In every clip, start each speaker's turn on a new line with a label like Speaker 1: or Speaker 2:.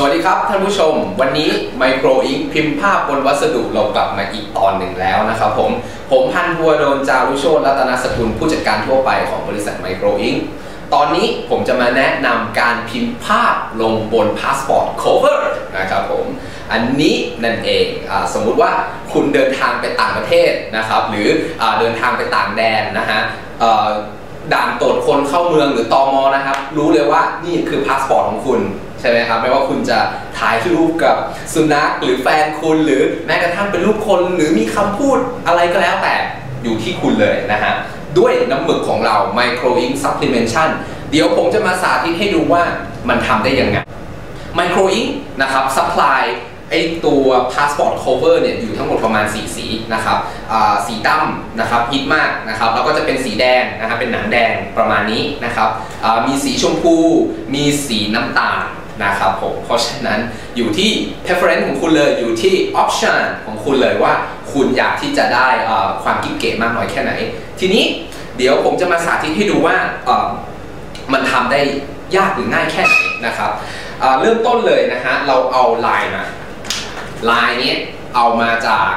Speaker 1: สวัสดีครับท่านผู้ชม วันนี้ Micro Ink พิมพ์ภาพบนวัสดุเรากลับมาอีกตอนหนึ่งแล้วนะครับผม ผมพันธัวโดนจารุโชตรัตนสกุลผู้จัดการทั่วไปของบริษัท Micro Ink ตอนนี้ผมจะมาแนะนำการพิมพ์ภาพลงบนพาสปอร์ต cover นะครับผม อันนี้นั่นเองอสมมุติว่าคุณเดินทางไปต่างประเทศนะครับ หรืออเดินทางไปต่างแดนนะฮะด่านตรวจคนเข้าเมืองหรือตอมอนะครับ รู้เลยว่านี่คือพาสปอร์ตของคุณ ใช่ไหมครับไม่ว่าคุณจะถ่ายรูปกับสุนัขหรือแฟนคุณหรือแม้กระทั่งเป็นรูปคนหรือมีคำพูดอะไรก็แล้วแต่อยู่ที่คุณเลยนะฮะด้วยน้ำหมึกของเรา Micro Ink Supplementation เดี๋ยวผมจะมาสาธิตให้ดูว่ามันทำได้ยังไง Micro Ink นะครับ supply ไอตัว passport cover เนี่ยอยู่ทั้งหมดประมาณ 4 สีนะครับสีดำนะครับฮิตมากนะครับแล้วก็จะเป็นสีแดงนะครับเป็นหนังแดงประมาณนี้นะครับมีสีชมพู มีสีน้ำตาล นะครับผม เพราะฉะนั้นอยู่ที่ preference ของคุณเลยอยู่ที่ option ของคุณเลยว่าคุณอยากที่จะได้ความกิ๊บเก๋มากน้อยแค่ไหน ทีนี้เดี๋ยวผมจะมาสาธิตให้ดูว่ามันทำได้ยากหรือง่ายแค่ไหนนะครับเริ่มต้นเลยนะฮะเราเอาลายมาลายนี้เอามาจาก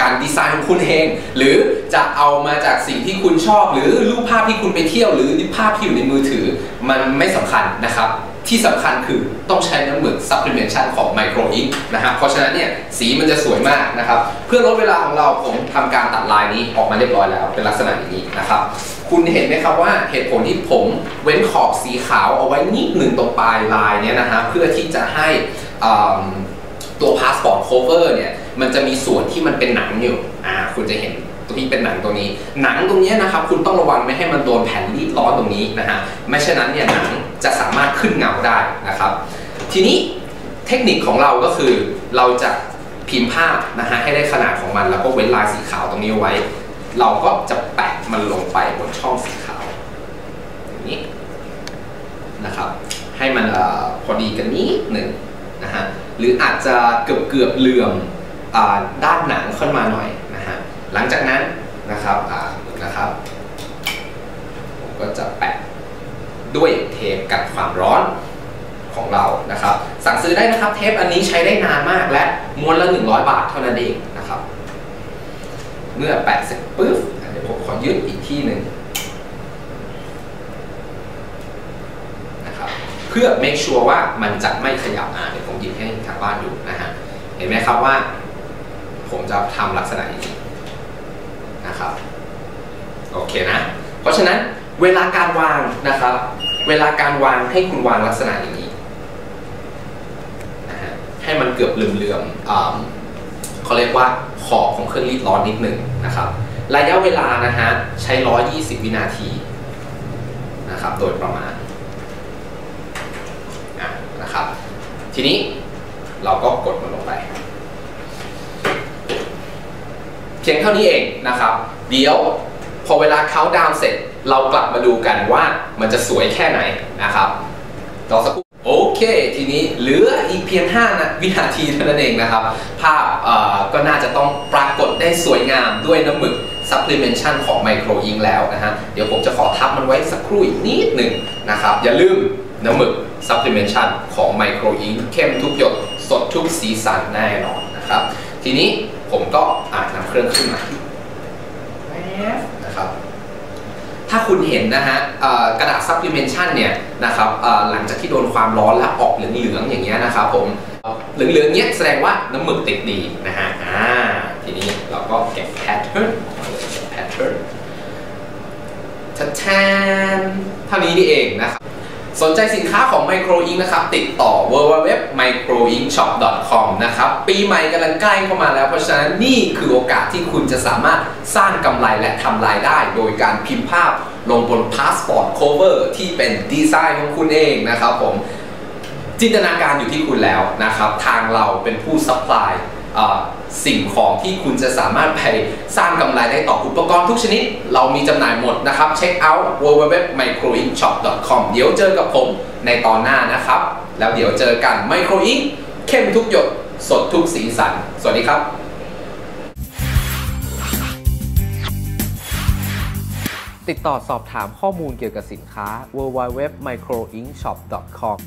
Speaker 1: การดีไซน์ของคุณเอง หรือจะเอามาจากสิ่งที่คุณชอบ หรือรูปภาพที่คุณไปเที่ยว หรือภาพที่อยู่ในมือถือ มันไม่สำคัญนะครับ ที่สำคัญคือต้องใช้น้ำหมึก supplementation ของ Micro Ink นะครับเพราะฉะนั้นเนี่ยสีมันจะสวยมากนะครับ เพื่อลดเวลาของเราผมทำการตัดลายนี้ออกมาเรียบร้อยแล้วเป็นลักษณะอย่างนี้นะครับ คุณเห็นไหมครับว่าเหตุผลที่ผมเว้นขอบสีขาวเอาไว้นิดหนึ่งตรงปลายลายเนี่ยนะฮะเพื่อที่จะให้ตัว passport cover เนี่ยมันจะมีส่วนที่มันเป็นหนังอยู่อ่าคุณจะเห็นตรงนี้เป็นหนังตรงนี้ หนังตรงนี้นะครับคุณต้องระวังไม่ให้มันโดนแผ่นรีดร้อนตรงนี้นะฮะไม่เช่นนั้นเนี่ยหนัง จะสามารถขึ้นเงาได้นะครับ ทีนี้เทคนิคของเราก็คือเราจะพิมพ์ภาพนะฮะให้ได้ขนาดของมัน แล้วก็เว้นลายสีขาวตรงนี้ไว้ เราก็จะแปะมันลงไปบนช่องสีขาวอย่างนี้นะครับ ให้มันอพอดีกันนิดหนึ่งนะฮะหรืออาจจะเกือบเกือบเหลื่อมอด้านหนังขึ้นมาหน่อยนะฮะหลังจากนั้นนะครับนะครับ ผมก็จะแปะ ด้วยเทปกันความร้อนของเรานะครับ สั่งซื้อได้นะครับเทปอันนี้ใช้ได้นานมากและม้วนละ 100 บาทเท่านั้นเองนะครับ เมื่อแปะเสร็จปุ๊บเดี๋ยวผมขอยึดอีกที่หนึ่งนะครับเพื่อ make sure ว่ามันจะไม่ขยับอ่าเดี๋ยวผมหยิบให้ทางบ้านดูนะฮะเห็นไหมครับว่า ผมจะทำลักษณะอย่างนี้นะครับโอเคนะ เพราะฉะนั้น เวลาการวางนะครับ เวลาการวางให้คุณวางลักษณะอย่างนี้นะฮะให้มันเกือบเหลื่อมๆเขาเรียกว่าขอบของเครื่องรีดร้อนนิดหนึ่งนะครับ ระยะเวลานะฮะใช้ 120 วินาทีนะครับโดยประมาณนะครับ ทีนี้เราก็กดมันลงไปเพียงเท่านี้เองนะครับ เดี๋ยวพอเวลาเขาดาวน์เสร็จ เรากลับมาดูกันว่ามันจะสวยแค่ไหนนะครับรอสักครู่โอเค ทีนี้เหลืออีกเพียง5นะวินาทีเท่านั้นเองนะครับ ภาพก็น่าจะต้องปรากฏได้สวยงามด้วยน้ำหมึก supplementation ของ Micro Ink แล้วนะฮะ เดี๋ยวผมจะขอทับมันไว้สักครู่อีกนิดหนึ่งนะครับ อย่าลืมน้ำหมึก supplementation ของ Micro Ink เข้มทุกหยดสดทุกสีสันแน่นอนนะครับ ทีนี้ผมก็อ่านนำเครื่องขึ้นมาแป๊บนะครับ ถ้า คุณเห็นนะฮะกระดาษ supplementation เนี่ยนะครับหลังจากที่โดนความร้อนแล้วออกเหลืองๆอย่างเงี้ยนะครับผมเหลืองๆเนี้ยแสดงว่าน้ำหมึกติดดีนะฮะอ่าทีนี้เราก็เก็บ pattern เก็บ pattern ทัแทนเท่านี้นี่เองนะครับสนใจสินค้าของ Micro Ink นะครับ ติดต่อ www.microinkshop.com นะครับ ปีใหม่กำลังใกล้เข้ามาแล้ว เพราะฉะนั้นนี่คือโอกาสที่คุณจะสามารถสร้างกำไรและทำรายได้ โดยการพิมพ์ภาพ ลงบนพาสปอร์ต cover ที่เป็นดีไซน์ของคุณเองนะครับผมจินตนาการอยู่ที่คุณแล้วนะครับ ทางเราเป็นผู้ซัพพลายสิ่งของที่คุณจะสามารถไปสร้างกำไรได้ต่ออุปกรณ์ทุกชนิด เรามีจำหน่ายหมดนะครับ เช็คเอาท์ www.microinkshop.com เดี๋ยวเจอกับผมในตอนหน้านะครับ แล้วเดี๋ยวเจอกัน Micro Ink เข้มทุกหยด สดทุกสีสัน สวัสดีครับ
Speaker 2: ติดต่อสอบถามข้อมูลเกี่ยวกับสินค้า www.microinkshop.com